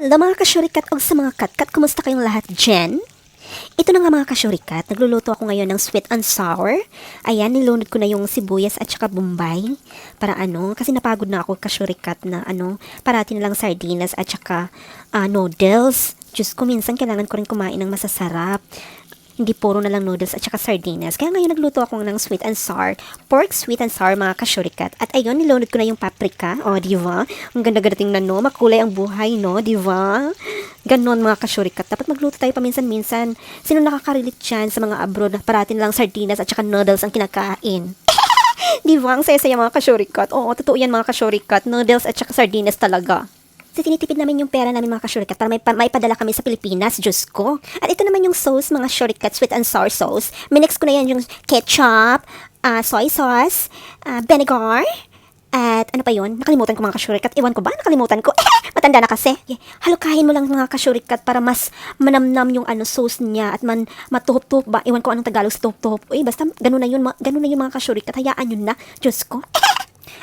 Hello mga kasyurikat o sa mga katkat, kumusta kayong lahat dyan? Ito na nga mga kasyurikat, nagluluto ako ngayon ng sweet and sour. Ayan, nilunod ko na yung sibuyas at saka bombay. Para ano, kasi napagod na ako kasyurikat na ano, parati na lang sardinas at saka ah, noodles. Diyos ko, minsan kailangan ko rin kumain ng masasarap. Hindi puro na lang noodles at saka sardinas. Kaya ngayon nagluto ako ng sweet and sour. Pork sweet and sour mga kasyurikat. At ayun, nilunod ko na yung paprika. O, di ba? Ang ganda-ganda tingnan, no? Makulay ang buhay, no? Di ba? Ganon mga kasyurikat. Dapat magluto tayo paminsan-minsan. Sino nakaka-relate dyan sa mga abroad na parati na lang sardinas at saka noodles ang kinakain? Di ba? Ang saya-saya mga kasyurikat. Oo, totoo yan mga kasyurikat. Noodles at saka sardinas talaga. So, tinitipid namin yung pera namin mga kasyurikat para may, may padala kami sa Pilipinas, Diyos ko. At ito naman yung sauce, mga syurikat, sweet and sour sauce. Minix ko na yan yung ketchup, ah, soy sauce, ah, vinegar, at ano pa yun? Nakalimutan ko mga kasyurikat. Iwan ko ba? Nakalimutan ko. Matanda na kasi. Yeah. Halukahin mo lang mga kasyurikat para mas manamnam yung ano sauce niya at man matuhop-tuhop ba? Iwan ko anong Tagalog sa tuhop-tuhop. Uy, basta ganun na yun, ganun na yun mga kasyurikat. Hayaan yun na. Diyos ko.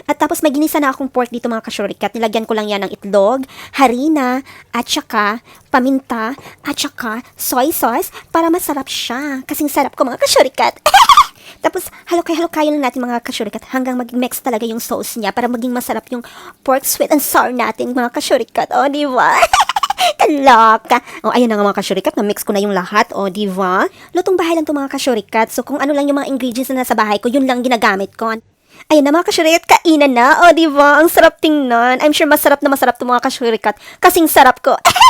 At tapos may ginisa na akong pork dito mga kasyurikat. Nilagyan ko lang yan ng itlog, harina, at saka paminta, at saka soy sauce para masarap siya. Kasing sarap ko mga kasyurikat. tapos halukay-halukay lang natin mga kasyurikat hanggang mag-mix talaga yung sauce niya para maging masarap yung pork sweet and sour natin mga kasyurikat. O, di ba? Kaloka. O, ayun na nga mga kasyurikat. Na-mix ko na yung lahat. O, di ba? Lutong bahay lang to mga kasyurikat. So, kung ano lang yung mga ingredients na nasa bahay ko, yun lang ginagamit ko. Ayun na mga kasyurikat, kainan na. O, di ba? Ang sarap tingnan. I'm sure masarap na masarap to mga kasyurikat. Kasing sarap ko.